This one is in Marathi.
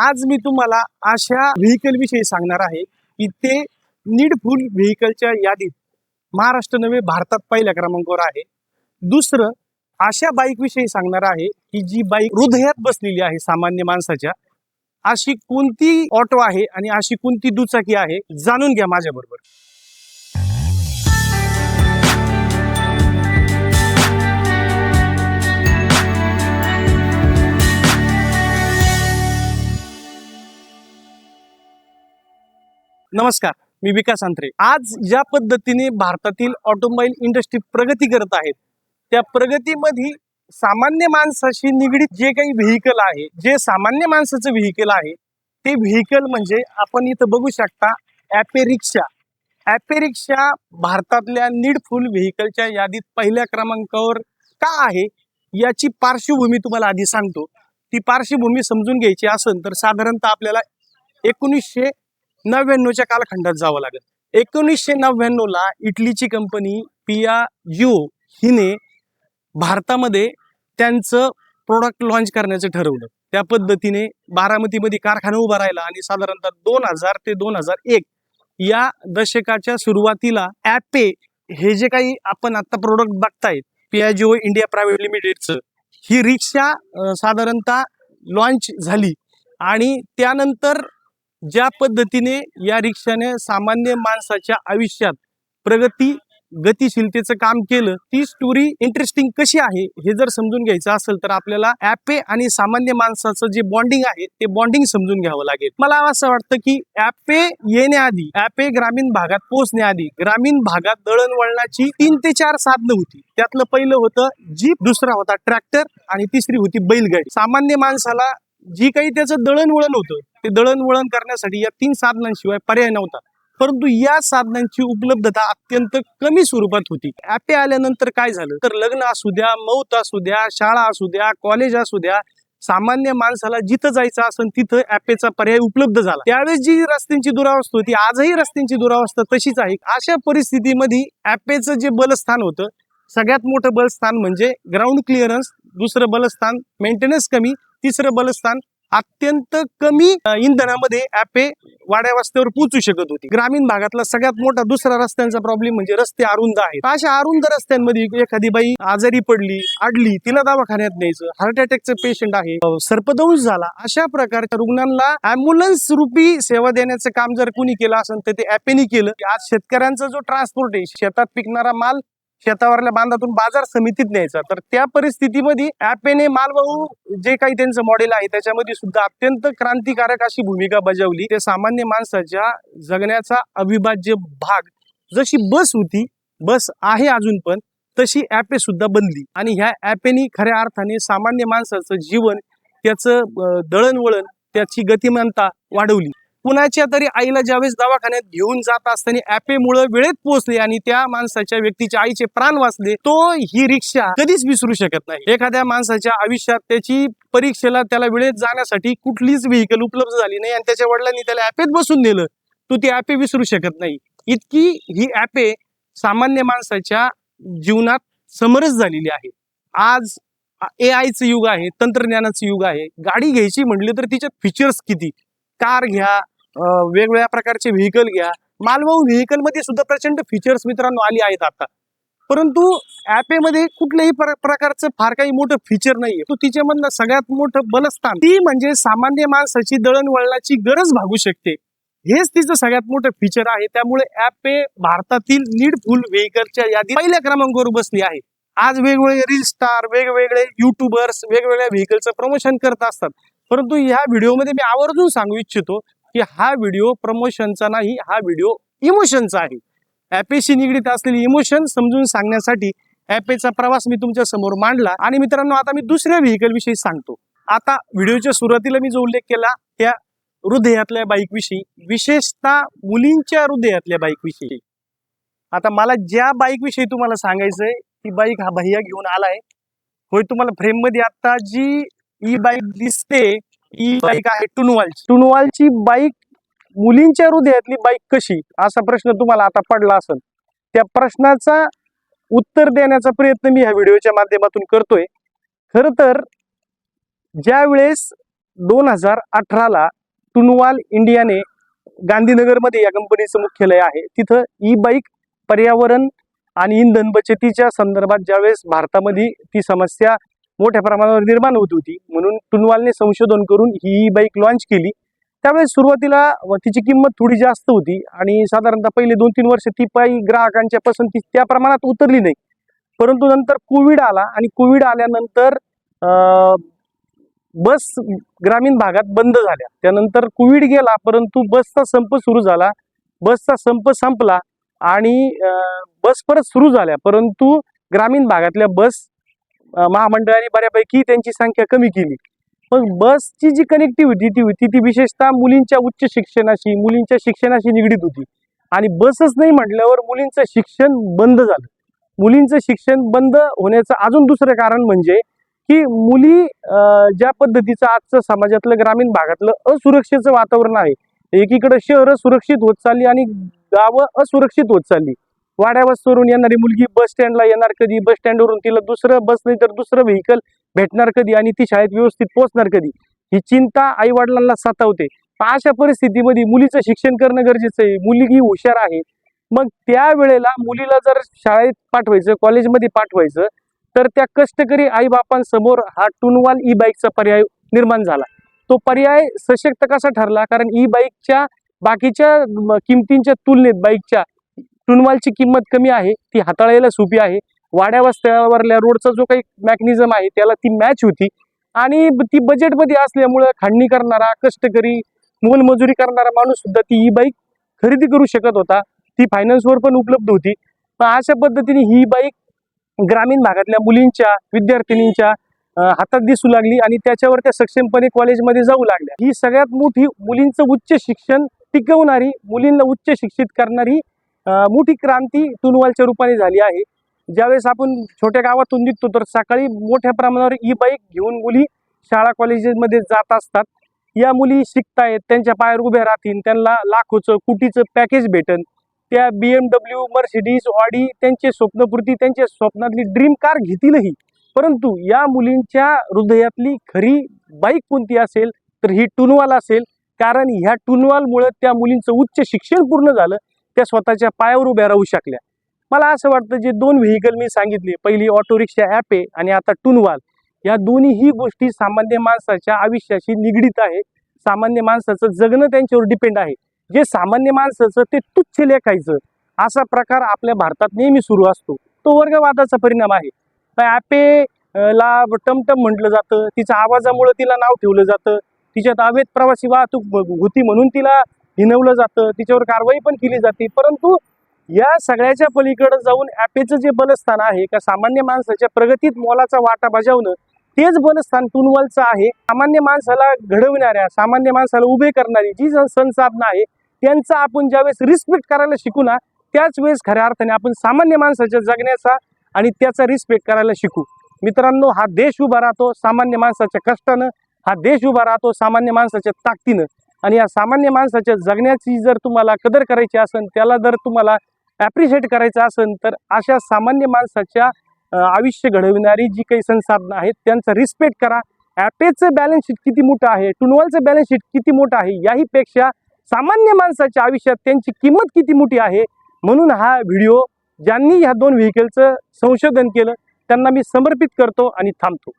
आज मी तुम्हाला अशा व्हेकल विषयी सांगणार आहे की ते नीडफुल व्हेकलच्या यादीत महाराष्ट्र नव्हे भारतात पहिल्या क्रमांकावर आहे. दुसरं अशा बाईक विषयी सांगणार आहे की जी बाईक हृदयात बसलेली आहे सामान्य माणसाच्या अशी कोणती ऑटो आहे आणि अशी कोणती दुचाकी आहे जाणून घ्या माझ्या नमस्कार मी विकास अंत्रे आज ज्या पद्धतीने भारतातील ऑटोमोबाईल इंडस्ट्री प्रगती करत आहेत त्या प्रगतीमध्ये सामान्य माणसाशी निगडीत जे काही व्हेकल आहे जे सामान्य माणसाचं व्हेकल आहे ते व्हेकल म्हणजे आपण इथं बघू शकता ॲपे रिक्षा ॲपे रिक्षा भारतातल्या नीडफुल व्हेकलच्या यादीत पहिल्या क्रमांकावर का आहे याची पार्श्वभूमी तुम्हाला आधी सांगतो. ती पार्श्वभूमी समजून घ्यायची असेल तर साधारणतः आपल्याला एकोणीसशे नव्याण्णवच्या कालखंडात जावं लागेल. एकोणीसशे नव्याण्णवला इटलीची कंपनी पिया जिओ हिने भारतामध्ये त्यांचं प्रोडक्ट लॉन्च करण्याचं ठरवलं. त्या पद्धतीने बारामतीमध्ये कारखाना उभा राहिला आणि साधारणतः दोन हजार ते दोन हजार एक या दशकाच्या सुरुवातीला ॲपे हे जे काही आपण आता प्रोडक्ट बघतायत पियाजिओ इंडिया प्रायव्हेट लिमिटेडचं ही रिक्षा साधारणतः लॉन्च झाली. आणि त्यानंतर ज्या पद्धतीने या रिक्षाने सामान्य माणसाच्या आयुष्यात प्रगती गतिशीलतेचं काम केलं ती स्टोरी इंटरेस्टिंग कशी आहे हे जर समजून घ्यायचं असेल तर आपल्याला ॲपे आणि सामान्य माणसाचं जे बॉन्डिंग आहे ते बॉन्डिंग समजून घ्यावं लागेल. मला असं वाटतं की ॲपे येण्याआधी ॲपे ग्रामीण भागात पोहोचण्याआधी ग्रामीण भागात दळणवळणाची तीन ते चार साधनं होती. त्यातलं पहिलं होतं जीप दुसरा होता ट्रॅक्टर आणि तिसरी होती बैलगाडी. सामान्य माणसाला जी काही त्याचं दळणवळण होतं ते दळणवळण करण्यासाठी या तीन साधनांशिवाय पर्याय नव्हता. परंतु या साधनांची उपलब्धता अत्यंत कमी स्वरूपात होती. ॲपे आल्यानंतर काय झालं? तर लग्न असू द्या मौत असू द्या शाळा असू द्या कॉलेज असू द्या सामान्य माणसाला जिथं जायचं असेल तिथं ॲपेचा पर्याय उपलब्ध झाला. त्यावेळेस जी रस्त्यांची दुरावस्था होती आजही रस्त्यांची दुरावस्था तशीच आहे. अशा परिस्थितीमध्ये ॲपेचं जे बलस्थान होतं सगळ्यात मोठं बलस्थान म्हणजे ग्राउंड क्लिअरन्स दुसरं बलस्थान मेंटेनन्स कमी तिसरं बलस्थान अत्यंत कमी इंधनामध्ये ॲपे वाड्या रस्त्यावर पोहोचू शकत होती. ग्रामीण भागातला सगळ्यात मोठा दुसरा रस्त्यांचा प्रॉब्लेम म्हणजे रस्ते अरुंद आहेत. अशा अरुंद रस्त्यांमध्ये एखादी बाई आजारी पडली अडली तिला दवाखान्यात न्यायचं हार्ट अटॅकचं पेशंट आहे सर्पदंश झाला अशा प्रकारच्या रुग्णांना अँब्युलन्स रूपी सेवा देण्याचं काम जर कुणी केलं असेल तर ते ॲपेनी केलं. आज शेतकऱ्यांचा जो ट्रान्सपोर्ट आहे शेतात पिकणारा माल शेतावरल्या बांधातून बाजार समितीत न्यायचा. तर त्या परिस्थितीमध्ये ॲपेने मालवाहू जे काही त्यांचं मॉडेल आहे त्याच्यामध्ये सुद्धा अत्यंत क्रांतिकारक अशी भूमिका बजावली. ते सामान्य माणसाच्या जगण्याचा अविभाज्य भाग. जशी बस होती बस आहे अजून पण तशी ॲपे सुद्धा बनली. आणि ह्या ॲपेनी खऱ्या अर्थाने सामान्य माणसाचं जीवन त्याचं दळणवळण त्याची गतिमानता वाढवली. कुणाच्या तरी आईला ज्यावेळेस दवाखान्यात घेऊन जात असताना ॲपेमुळे वेळेत पोहोचले आणि त्या माणसाच्या व्यक्तीच्या आईचे प्राण वाचले तो ही रिक्षा कधीच विसरू शकत नाही. एखाद्या माणसाच्या आयुष्यात त्याची परीक्षेला त्याला वेळेत जाण्यासाठी कुठलीच व्हेकल उपलब्ध झाली नाही आणि त्याच्या वडिलांनी त्याला ऍपेत बसून नेलं तो ती ऍपे विसरू शकत नाही. इतकी ही ऍपे सामान्य माणसाच्या जीवनात समरस झालेली आहे. आज ए आयचं युग आहे तंत्रज्ञानाचं युग आहे. गाडी घ्यायची म्हटली तर तिच्यात फीचर्स किती? कार घ्या वेगवेगळ्या प्रकारचे व्हेकल घ्या. मालवाहू व्हेकलमध्ये सुद्धा प्रचंड फीचर्स मित्रांनो आली आहेत आता. परंतु ॲपेमध्ये कुठल्याही प्रकारचं फार काही मोठं फीचर नाहीये. तो तिच्यामधलं सगळ्यात मोठं बलस्थान ती म्हणजे सामान्य माणसाची दळणवळणाची गरज भागू शकते. हेच तिचं सगळ्यात मोठं फीचर आहे. त्यामुळे ऍपे भारतातील नीडफुल व्हेकलच्या यादी पहिल्या क्रमांकावर बसली आहे. आज वेगवेगळे रील स्टार वेगवेगळे युट्यूबर्स वेगवेगळ्या व्हेकलचं प्रमोशन करत असतात. परंतु ह्या व्हिडिओमध्ये मी आवर्जून सांगू इच्छितो की हा व्हिडिओ प्रमोशनचा नाही हा व्हिडिओ इमोशनचा आहे. ॲपेशी निगडीत असलेली इमोशन समजून सांगण्यासाठी ॲपेचा प्रवास मी तुमच्यासमोर मांडला. आणि मित्रांनो आता मी दुसऱ्या व्हेकल विषयी सांगतो. आता व्हिडिओच्या सुरुवातीला मी जो उल्लेख केला त्या हृदयातल्या बाईक विषयी विशेषतः मुलींच्या हृदयातल्या बाईक विषयी आता मला ज्या बाईक विषयी तुम्हाला सांगायचंय ती बाईक हा भैया घेऊन आलाय. होय तुम्हाला फ्रेममध्ये आता जी ई बाईक दिसते ही बाईक आहे टुनवालची. टुनवालची बाईक मुलींच्या हृदयातली बाईक कशी? असा प्रश्न तुम्हाला आता पडला असेल. त्या प्रश्नाचा उत्तर देण्याचा प्रयत्न मी ह्या व्हिडिओच्या माध्यमातून करतोय. खर तर ज्या वेळेस दोन हजार अठराला टुनवाल इंडियाने गांधीनगरमध्ये या कंपनीचं मुख्यालय आहे तिथं ई बाईक पर्यावरण आणि इंधन बचतीच्या संदर्भात ज्यावेळेस भारतामध्ये ती समस्या मोठ्या प्रमाणावर निर्माण होत होती. म्हणून टुनवालने संशोधन करून ही बाईक लॉन्च केली. त्यामुळे सुरुवातीला तिची किंमत थोडी जास्त होती आणि साधारणतः पहिले दोन तीन वर्ष ती पायी ग्राहकांच्या पसंती त्या प्रमाणात उतरली नाही. परंतु नंतर कोविड आला आणि कोविड आल्यानंतर बस ग्रामीण भागात बंद झाल्या. त्यानंतर कोविड गेला परंतु बसचा संप सुरू झाला. बसचा संप संपला आणि बस परत सुरू झाल्या. परंतु ग्रामीण भागातल्या बस महामंडळाने बऱ्यापैकी त्यांची संख्या कमी केली. मग बसची जी कनेक्टिव्हिटी ती होती ती विशेषतः मुलींच्या उच्च शिक्षणाशी मुलींच्या शिक्षणाशी निगडीत होती. आणि बसच नाही म्हटल्यावर मुलींचं शिक्षण बंद झालं. मुलींचं शिक्षण बंद होण्याचं अजून दुसरं कारण म्हणजे की मुली ज्या पद्धतीचं आजचं समाजातलं ग्रामीण भागातलं असुरक्षेचं वातावरण आहे. एकीकडे शहरं सुरक्षित होत चालली आणि गावं असुरक्षित होत चालली. वाड्यावर सोडून येणारी मुलगी बस स्टँडला येणार कधी? बस स्टँडवरून तिला दुसरं बस नाही तर दुसरं व्हेकल भेटणार कधी आणि ती शाळेत व्यवस्थित पोहोचणार कधी? ही चिंता आई वडिलांना सतावते अशा परिस्थितीमध्ये मुलीचं शिक्षण करणं गरजेचं आहे. मुलगी हुशार आहे. मग त्यावेळेला मुलीला जर शाळेत पाठवायचं कॉलेजमध्ये पाठवायचं तर त्या कष्टकरी आईबापांसमोर हा टुनवाल ई बाईकचा पर्याय निर्माण झाला. तो पर्याय सशक्त कसा ठरला? कारण ई बाईकच्या बाकीच्या किमतींच्या तुलनेत बाईकच्या टुनवालची किंमत कमी आहे ती हाताळायला सोपी आहे. वाड्या वस्त्यावरल्या रोडचा जो काही मॅकॅनिझम आहे त्याला ती मॅच होती. आणि ती बजेटमध्ये असल्यामुळं खांडणी करणारा कष्टकरी मोलमजुरी करणारा माणूस सुद्धा ती ही बाईक खरेदी करू शकत होता. ती फायनान्सवर पण उपलब्ध होती. पण अशा पद्धतीने ही बाईक ग्रामीण भागातल्या मुलींच्या विद्यार्थिनींच्या हातात दिसू लागली आणि त्याच्यावर त्या सक्षमपणे कॉलेजमध्ये जाऊ लागल्या. ही सगळ्यात मोठी मुलींचं उच्च शिक्षण टिकवणारी मुलींना उच्च शिक्षित करणारी मोठी क्रांती टुनवालच्या रूपाने झाली आहे. ज्यावेळेस आपण छोट्या गावातून निघतो तर सकाळी मोठ्या प्रमाणावर ई बाईक घेऊन मुली शाळा कॉलेजेसमध्ये जात असतात. या मुली शिकतायत त्यांच्या पायावर उभ्या राहतील त्यांना लाखोचं कुटीचं पॅकेज भेटन. त्या B M W Mercedes Audi त्यांचे स्वप्नपूर्ती त्यांच्या स्वप्नातली ड्रीम कार घेतीलही. परंतु या मुलींच्या हृदयातली खरी बाईक कोणती असेल तर ही टुनवाल असेल. कारण ह्या टुनवालमुळं त्या मुलींचं उच्च शिक्षण पूर्ण झालं. त्या स्वतःच्या पायावर उभ्या राहू शकल्या. मला असं वाटतं जे दोन व्हेकल मी सांगितले पहिली ऑटो रिक्षा ॲप आहे आणि आता टुनवाल या दोन्हीही गोष्टी सामान्य माणसाच्या आयुष्याशी निगडीत आहे सामान्य माणसाचं जगणं त्यांच्यावर डिपेंड आहे. जे सामान्य माणसाचं ते तुच्छ लेखायचं. असा प्रकार आपल्या भारतात नेहमी सुरू असतो. तो वर्गवादाचा परिणाम आहे. ॲपे ला टमटम म्हटलं जातं. तिच्या आवाजामुळे तिला नाव ठेवलं जातं. तिच्यात अवैध प्रवासी वाहतूक होती म्हणून तिला हिनवलं जातं तिच्यावर कारवाई पण केली जाते. परंतु या सगळ्याच्या पलीकडे जाऊन ॲपेचं जे बलस्थान आहे का सामान्य माणसाच्या प्रगतीत मोलाचा वाटा बजावणं तेच बलस्थान टुनवलचं आहे. सामान्य माणसाला घडविणाऱ्या सामान्य माणसाला उभे करणारी जी जन- संसाधनं आहे त्यांचा आपण ज्यावेळेस रिस्पेक्ट करायला शिकू ना त्याच वेळेस खऱ्या अर्थाने आपण सामान्य माणसाच्या जगण्याचा आणि त्याचा रिस्पेक्ट करायला शिकू. मित्रांनो हा देश उभा राहतो सामान्य माणसाच्या कष्टानं हा देश उभा राहतो सामान्य माणसाच्या ताकदीनं. आणि या सामान्य माणसाच्या जगण्याची जर तुम्हाला कदर करायची असेल त्याला जर तुम्हाला ॲप्रिशिएट करायचं असेल तर अशा सामान्य माणसाच्या आयुष्य घडविणारी जी काही संसाधनं आहेत त्यांचा रिस्पेक्ट करा. ॲपेचं बॅलन्स शीट किती मोठं आहे टुनवलचं बॅलन्स शीट किती मोठं आहे याहीपेक्षा सामान्य माणसाच्या आयुष्यात त्यांची किंमत किती मोठी आहे म्हणून हा व्हिडिओ ज्यांनी ह्या दोन व्हेकलचं संशोधन केलं त्यांना मी समर्पित करतो आणि थांबतो.